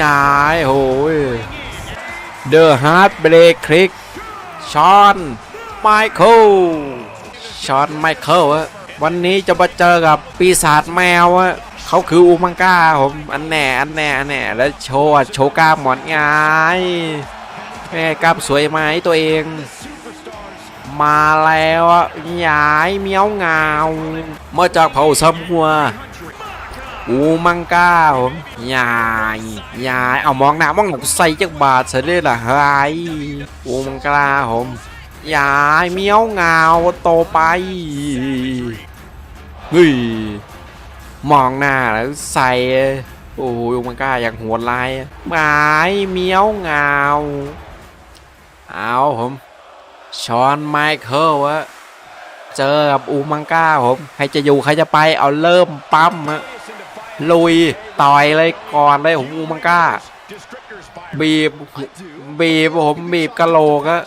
ยายโหยเดอะฮาร์ดเบรกคลิกชอนไมเคิลชอนไมเคิลอะวันนี้จะมาเจอกับปีศาจแมวอะเขาคืออูมังก้าผมอันแน่อันแน่อันแน่แล้วโชว์โชว์กล้ามหมอนงายแม่กล้ามสวยไหมตัวเอง มาแล้วยายเมียวงาวมาจากเผ่าซัมฮัว อูมังกาผมยายยายเอามองหน้ามองหลังใส่จักบาทเสร็จเลยล่ะเฮ้ยอูมังกาผมยายเมียวเงาโตไปเฮ้ยมองหน้าแล้วใส่โอ้ยอูมังกาอย่างโหดลายหมายเมียวเงาเอาผมชอนไมเคิลวะเจอกับอูมังกาผมใครจะอยู่ใครจะไปเอาเริ่มปั๊มฮะ ลุยต่อยเลยก่อนเลยผมอูมังก้า บีบบีบผมบีบกะโหลกอะ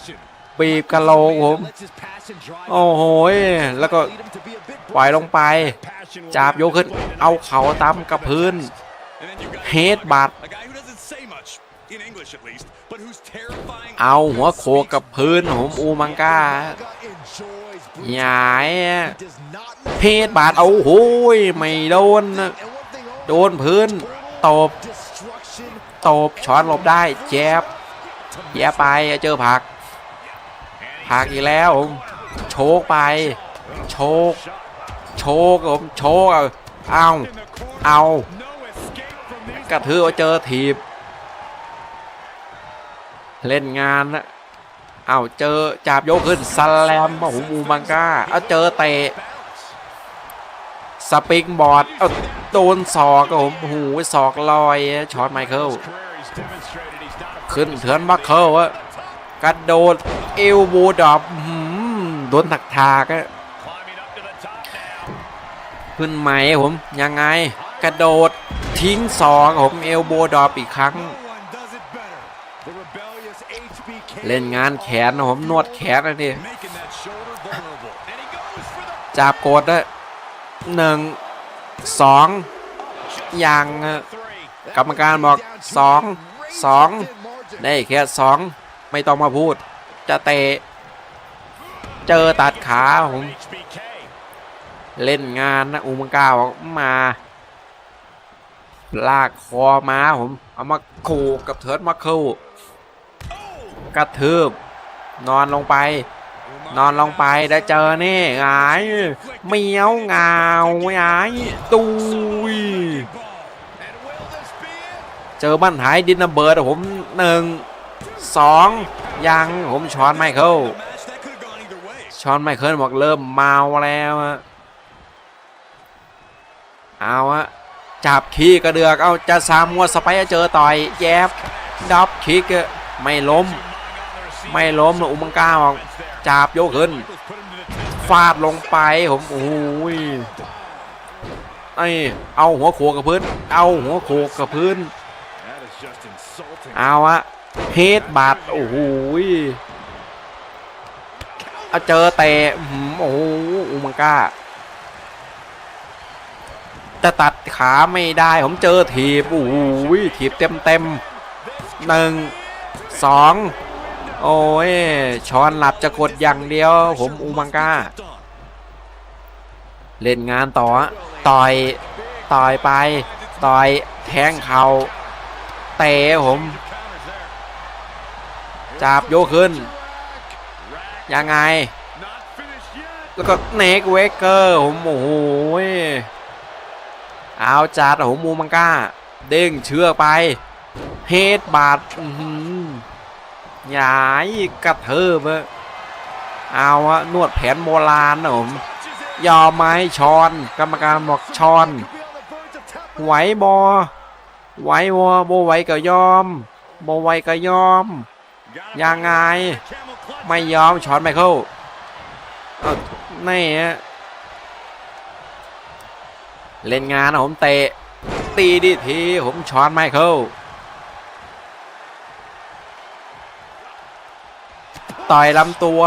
บีบกะโหลกผมโอ้โหแล้วก็ปล่อยลงไป จับยกขึ้น เอาเขาตั้มกับพื้นเฮดบัตเอาหัวโขกกับพื้นผมอูมังก้าหยายเฮดบาดเอาโหยไม่โดนนะ โดนพื้นตบตบช้อนหลบได้แจบแย่ไปเจอผัก ผักอีกแล้วผมโชกไป โชกโชกผมโชกเอาเอาเอากระทือเจอถีบ เล่นงานนะเอาเจอจับยกขึ้นสแลมโอ้โหมูมังกาเอาเจอเตะ สปริงบอร์ดเอาโดนศอกครับผมโอ้โหศอกลอยช็อตไมเคิลขึ้นเถือนบัคเคิลวะกระโดดเอลโบดอบอื้อหือโดนถักทากอะขึ้นไหมผมยังไง กระโดดทิ้งศอกครับผมเอลโบดอบอีกครั้ง เล่นงานแขนนะผมนวดแขนนะนี่จับกดนะ หนึ่งสองยังกรรมการบอกสองสองได้แค่สองไม่ต้องมาพูด จะเตะ เจอตัดขาผมเล่นงานนะอูมังกาบอกมา ลากคอมาผม เอามาขู่กับเทิร์ดมาคู่กระทืบนอนลงไป นอนลงไปได้เจอนี่หงายเมียวงาวหงายตุยเจอบ้านหายดินระเบิดผมหนึ่งสองยังผมช้อนไม่เข้าช้อนไม่เคิลบอกเริ่มเมาแล้วเอาอะจับขี้กระเดือกเอาจะสามมัวสไปเจอต่อยแยบดับคิกไม่ล้ม ไม่ล้มอุมังก้าบอก จับโยกขึ้นฟาดลงไปผมโอ้ยไอเอาหัวโขกกับพื้น เอาหัวโขกกับพื้น เอาอะเฮดบาดโอ้โหยเอาเจอเตะโอ้โหอุมังกาจะตัดขาไม่ได้ผมเจอถีบโอ้โหยถีบเต็มเต็มหนึ่งสอง โอ้ยช้อนหลับจะกดอย่างเดียว ผมอูมังกาเล่นงานต่อ ต่อย ต่อยไป ต่อยแทงเขา่าเตะผม จับโยกขึ้น ยังไง แล้วก็เนกเวเกอร์ผมโอ้โหยเอาจัดผมมูมังกาเด้งเชือกไป เฮดบาดอื หยายกระเทิบเอาอะนวดแผนโบราณนะผมยอมไหมชอน กรรมการบอกชอน ไหวบอไหวบอโบไหวก็ยอมโบไหวก็ยอม ยังไง ไม่ยอมชอนไมเคิลเอานี่เล่นงานนะผมเตะ ตีดีทีผมชอนไมเคิล ต่อยลำตัว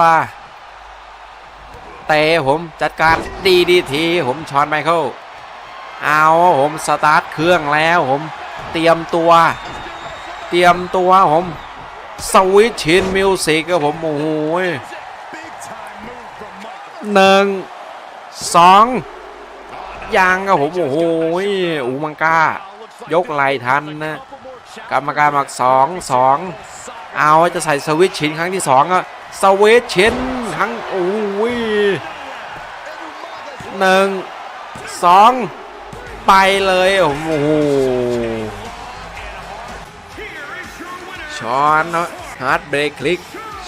เตะผมจัดการดีดีทีผมชอนไมเคิลเอาผมสตาร์ทเครื่องแล้วผมเตรียมตัว เตรียมตัวผมสวิตชินมิวสิกครับผมโอ้โหหนึ่งสองยังครับผมโอ้โหอูมังกายกไหลทันนะกรรมการบอกสองสอง เอาจะใส่สวิตช์ชินครั้งที่สองอะสวิตช์ชินครั้งโอ้ยหนึ่งสองไปเลยโอ้โหชอนฮาร์ดเบรกคลิก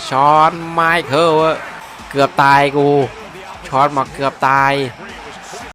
ชอนไมเคิลเกือบตายกูชอนมาเกือบตาย